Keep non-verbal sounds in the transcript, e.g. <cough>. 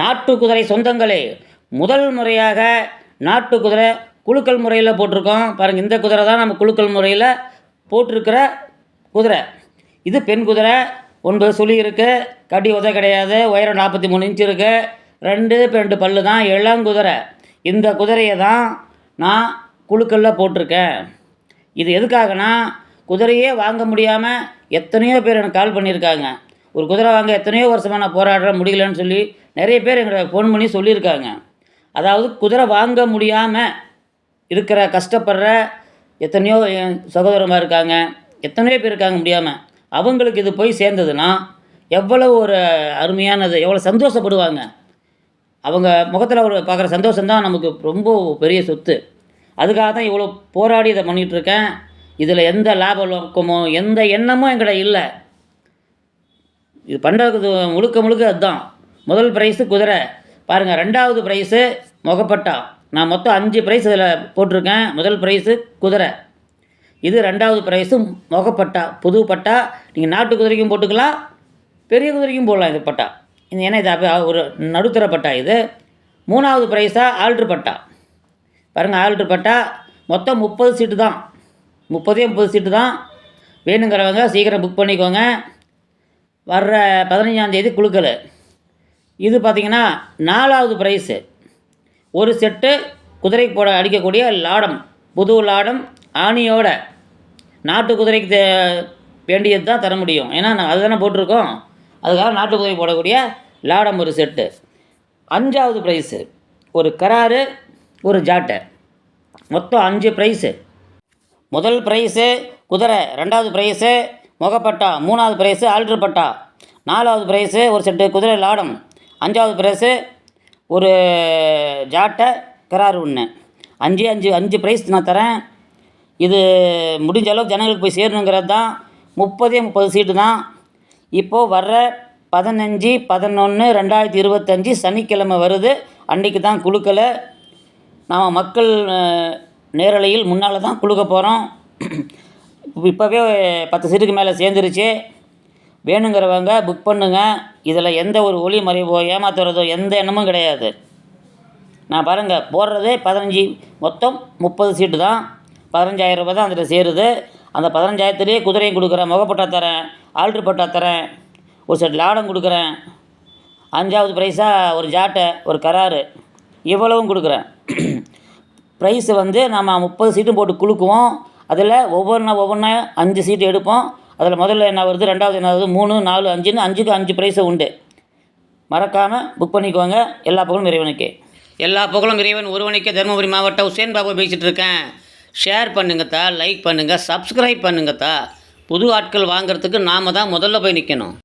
நாட்டு குதிரை சொந்தங்களே. முதல் முறையாக நாட்டு குதிரை குலுக்கல் முறையில் போட்டிருக்கோம். பாருங்கள் இந்த குதிரை தான் நம்ம குலுக்கல் முறையில் போட்டிருக்கிற குதிரை. இது பெண் குதிரை. ஒன்பது சுழி இருக்குது கடி உத கிடையாது. உயரம் நாற்பத்தி மூணு இன்ச்சு இருக்குது ரெண்டு ரெண்டு பல்லு தான் இளங்குதிரை. இந்த குதிரையை தான் நான் குழுக்களில் போட்டிருக்கேன். இது எதுக்காகனா குதிரையே வாங்க முடியாமல் எத்தனையோ பேர் எனக்கு கால் பண்ணியிருக்காங்க. ஒரு குதிரை வாங்க எத்தனையோ வருஷமாக நான் போராடுறேன் முடியலன்னு சொல்லி நிறைய பேர் எங்களை ஃபோன் பண்ணி சொல்லியிருக்காங்க. அதாவது குதிரை வாங்க முடியாமல் இருக்கிற கஷ்டப்படுற எத்தனையோ என் சகோதரமாக இருக்காங்க எத்தனையோ பேர் இருக்காங்க முடியாமல் அவங்களுக்கு இது போய் சேர்ந்ததுன்னா எவ்வளோ ஒரு அருமையானது எவ்வளோ சந்தோஷப்படுவாங்க. அவங்க முகத்தில் ஒரு பார்க்குற சந்தோஷம் தான் நமக்கு ரொம்ப பெரிய சொத்து. அதுக்காக தான் இவ்வளோ போராடி இதை பண்ணிகிட்ருக்கேன் இதில் எந்த லாப நோக்கமோ எந்த எண்ணமும் எங்கள்கிட்ட இல்லை. இது பண்ணுறது முழுக்க முழுக்க அதுதான். முதல் ப்ரைஸு குதிரை. பாருங்கள் ரெண்டாவது ப்ரைஸு முகப்பட்டா. நான் மொத்தம் அஞ்சு ப்ரைஸ் இதில் போட்டிருக்கேன். முதல் ப்ரைஸு குதிரை. இது ரெண்டாவது ப்ரைஸு முகப்பட்டா. புது பட்டா. நீங்கள் நாட்டு குதிரைக்கும் போட்டுக்கலாம். பெரிய குதிரைக்கும் போடலாம் இது பட்டா. இது ஏன்னா இது? ஒரு நடுத்தர பட்டா இது. மூணாவது ப்ரைஸாக ஆல்ட்ரு பட்டா. பாருங்கள் ஆல்ட்ரு பட்டா. மொத்தம் முப்பது சீட்டு தான். முப்பதே முப்பது சீட்டு தான். வேணுங்கிறவங்க சீக்கிரம் புக் பண்ணிக்கோங்க. வர்ற பதினஞ்சாந்தேதி குழுக்கள். இது பார்த்திங்கன்னா நாலாவது ப்ரைஸு ஒரு செட்டு குதிரை போட அடிக்கக்கூடிய லாடம் புது லாடம் ஆணியோட நாட்டு குதிரைக்கு தே வேண்டியது தான் தர முடியும். ஏன்னா நான் அதுதானே போட்டிருக்கோம். அதுக்காக நாட்டு குதிரை போடக்கூடிய லாடம் ஒரு செட்டு. அஞ்சாவது ப்ரைஸு ஒரு கராரு ஒரு ஜாட்டை. மொத்தம் அஞ்சு ப்ரைஸு முதல் ப்ரைஸு குதிரை ரெண்டாவது ப்ரைஸு முகப்பட்டா மூணாவது ப்ரைஸு ஆல்ட்ரு பட்டா. நாலாவது ப்ரைஸு ஒரு செட்டு குதிரை லாடம். அஞ்சாவது ப்ரைஸு ஒரு ஜாட்டை கராரு ஒன்று அஞ்சு அஞ்சு அஞ்சு ப்ரைஸ் நான் தரேன். இது முடிஞ்ச அளவுக்கு ஜனங்களுக்கு போய் சேரணுங்கிறது தான். முப்பதே முப்பது சீட்டு தான். இப்போது வர்ற பதினஞ்சு பதினொன்று ரெண்டாயிரத்தி இருபத்தஞ்சி சனிக்கிழமை வருது. அன்றைக்கு தான் குழுக்களை நாம் மக்கள் நேரலையில் முன்னால் தான் குழுக்க போகிறோம் இப்போவே பத்து சீட்டுக்கு மேலே சேர்ந்துருச்சு. வேணுங்கிறவங்க புக் பண்ணுங்க. இதில் எந்த ஒரு ஒளி மறைவோ ஏமாத்துறதோ எந்த எண்ணமும் கிடையாது. நான் பாருங்கள் போடுறதே பதினஞ்சு மொத்தம் முப்பது சீட்டு தான். பதினஞ்சாயிரம் ரூபாய் தான் அதில் சேருது. அந்த பதினஞ்சாயிரத்துலேயே குதிரையும் கொடுக்குறேன் முகப்பட்டா தரேன் ஆல்ட்ரு பட்டா தரேன் ஒரு செட் லாடம் கொடுக்குறேன். அஞ்சாவது ப்ரைஸாக ஒரு ஜாட்டை ஒரு கராரு இவ்வளவும் கொடுக்குறேன். <clears throat> ப்ரைஸு வந்து நம்ம முப்பது சீட்டும் போட்டு குலுக்குவோம். அதில் ஒவ்வொன்றா ஒவ்வொன்றா அஞ்சு சீட்டு எடுப்போம். அதில் முதல்ல என்ன வருது ரெண்டாவது என்ன வருது மூணு நாலு அஞ்சுன்னு அஞ்சுக்கு அஞ்சு ப்ரைஸு உண்டு. மறக்காமல் புக் பண்ணிக்கோங்க. எல்லா புகழும் இறைவனுக்கே. எல்லா புகழும் இறைவன் ஒருவனுக்கே. தருமபுரி மாவட்டம் உசேன் பாபு பேசிகிட்டு இருக்கேன். ஷேர் பண்ணுங்கத்தா லைக் பண்ணுங்கள் சப்ஸ்கிரைப் பண்ணுங்கத்தா புது ஆட்கள் வாங்கிறதுக்கு நாம் தான் முதல்ல போய் நிற்கணும்